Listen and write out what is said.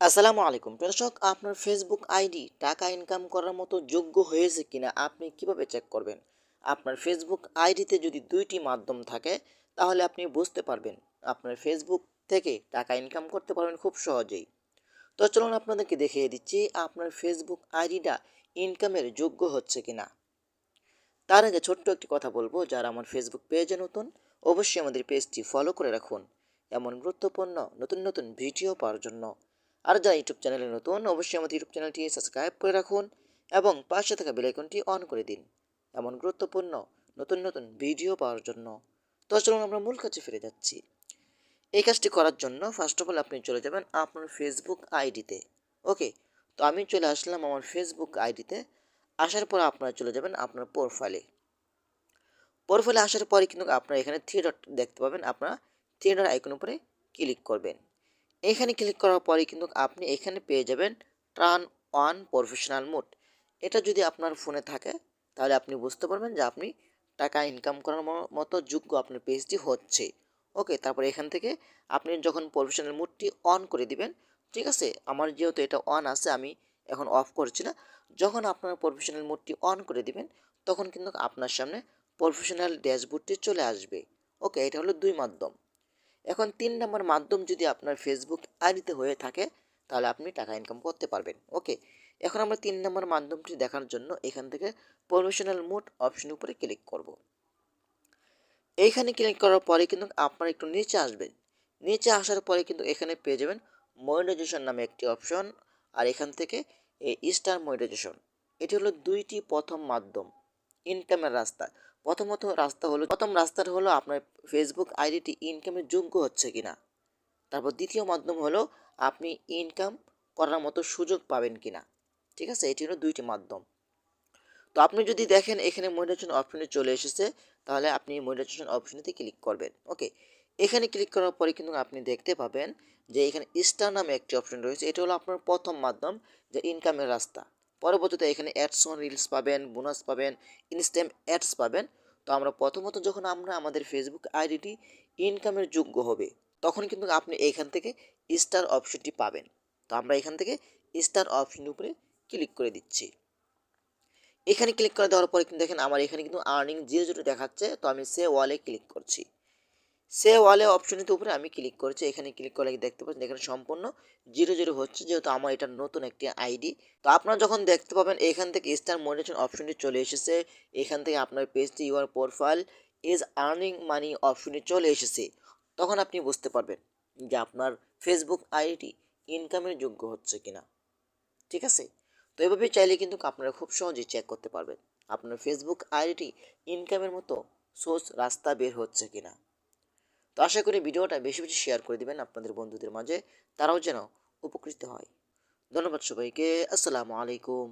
আসসালামু আলাইকুম। দর্শক, আপনার ফেসবুক আইডি টাকা ইনকাম করার মতো যোগ্য হয়েছে কিনা আপনি কীভাবে চেক করবেন? আপনার ফেসবুক আইডিতে যদি দুইটি মাধ্যম থাকে, তাহলে আপনি বুঝতে পারবেন আপনার ফেসবুক থেকে টাকা ইনকাম করতে পারবেন খুব সহজেই। তো চলুন আপনাদেরকে দেখিয়ে দিচ্ছি আপনার ফেসবুক আইডিটা ইনকামের যোগ্য হচ্ছে কিনা। তার আগে ছোট্ট একটি কথা বলব, যারা আমার ফেসবুক পেজে নতুন, অবশ্যই আমাদের পেজটি ফলো করে রাখুন। এমন গুরুত্বপূর্ণ নতুন নতুন ভিডিও পাওয়ার জন্য আর যারা ইউটিউব চ্যানেলে নতুন, অবশ্যই আমাদের ইউটিউব চ্যানেলটি সাবস্ক্রাইব করে রাখুন এবং পাশে থাকা বেলাইকনটি অন করে দিন এমন গুরুত্বপূর্ণ নতুন নতুন ভিডিও পাওয়ার জন্য। তো চলুন আমরা মূল কাছে ফিরে যাচ্ছি। এই কাজটি করার জন্য ফার্স্ট অফ অল আপনি চলে যাবেন আপনার ফেসবুক আইডিতে। ওকে তো আমি চলে আসলাম আমার ফেসবুক আইডিতে। আসার পর আপনারা চলে যাবেন আপনার প্রোফাইলে প্রোফাইলে আসার পরে কিন্তু আপনারা এখানে ডট দেখতে পাবেন। আপনারা ডট আইকন উপরে ক্লিক করবেন। এখানে ক্লিক করার পরে কিন্তু আপনি এখানে পেয়ে যাবেন টার্ন অন প্রফেশনাল মোড এটা যদি আপনার ফোনে থাকে, তাহলে আপনি বুঝতে পারবেন যে আপনি টাকা ইনকাম করার মতো যোগ্য আপনার পেজটি হচ্ছে। ওকে তারপরে এখান থেকে আপনি যখন প্রফেশনাল মোডটি অন করে দিবেন, ঠিক আছে? আমার যেহেতু এটা অন আছে, আমি এখন অফ করছি না। যখন আপনার প্রফেশনাল মোডটি অন করে দিবেন, তখন কিন্তু আপনার সামনে প্রফেশনাল ড্যাশবোর্ডটি চলে আসবে। ওকে এটা হলো দুই মাধ্যম। এখন তিন নম্বর মাধ্যম যদি আপনার ফেসবুক আইডিতে হয়ে থাকে, তাহলে আপনি টাকা ইনকাম করতে পারবেন। ওকে এখন আমরা তিন নম্বর মাধ্যমটি দেখার জন্য এখান থেকে প্রফেশনাল মোড অপশন উপরে ক্লিক করব। এইখানে ক্লিক করার পরে কিন্তু আপনার একটু নিচে আসবেন নিচে আসার পরে কিন্তু এখানে পেয়ে যাবেন মনিটাইজেশন নামে একটি অপশন আর এখান থেকে এই স্টার মনিটাইজেশন এটি হলো দুইটি প্রথম মাধ্যম। ইনকামের রাস্তা। প্রথমত রাস্তা হলো, প্রথম রাস্তাটা হলো আপনার ফেসবুক আইডিটি ইনকামের যোগ্য হচ্ছে কিনা। তারপর দ্বিতীয় মাধ্যম হলো, আপনি ইনকাম করার মতো সুযোগ পাবেন কিনা। ঠিক আছে? এটি হলো দুইটি মাধ্যম। তো আপনি যদি দেখেন এখানে মনিটাইজেশন অপশনে চলে এসেছে, তাহলে আপনি মনিটাইজেশন অপশনেতে ক্লিক করবেন। ওকে এখানে ক্লিক করার পরে কিন্তু আপনি দেখতে পাবেন যে এখানে স্টার নামে একটি অপশন রয়েছে। এটা হলো আপনার প্রথম মাধ্যম যে ইনকামের রাস্তা। পরবর্তীতে এখানে অ্যাডস অন রিলস পাবেন বোনাস পাবেন ইনস্ট্যান্ট অ্যাডস পাবেন। তো আমরা প্রথমত যখন আমরা আমাদের ফেসবুক আইডিটি ইনকামের যোগ্য হবে, তখন কিন্তু আপনি এইখান থেকে স্টার অপশনটি পাবেন। তো আমরা এখান থেকে স্টার অপশন উপরে ক্লিক করে দিচ্ছি। এখানে ক্লিক করে দেওয়ার পরে কিন্তু দেখেন আমার এখানে কিন্তু আর্নিং জিরো জিরো দেখাচ্ছে, তো আমি সে ওয়ালে ক্লিক করছি। সে ওয়ালে অপশনটির উপরে আমি ক্লিক করেছি। এখানে ক্লিক করলে দেখতে পাচ্ছেন? এখানে সম্পূর্ণ জিরো জিরো হচ্ছে, যেহেতু আমার এটা নতুন একটি আইডি তো আপনারা যখন দেখতে পাবেন, এখান থেকে স্টার মোটিভেশন অপশনটি চলে এসেছে। এখান থেকে আপনার পেজটি your profile is earning money অপশনটি চলে এসেছে। তখন আপনি বুঝতে পারবেন যে আপনার ফেসবুক আইডি ইনকামের যোগ্য হচ্ছে কিনা। ঠিক আছে? তো এভাবে চাইলে কিন্তু আপনারা খুব সহজেই চেক করতে পারবেন। আপনার ফেসবুক আইডিটি ইনকামের মতো সোর্স রাস্তা বের হচ্ছে কিনা। তো আশা করি ভিডিওটা বেশি বেশি শেয়ার করে দেবেন আপনাদের বন্ধুদের মাঝে, তারাও যেন উপকৃত হয়। ধন্যবাদ সবাইকে, আসসালামু আলাইকুম।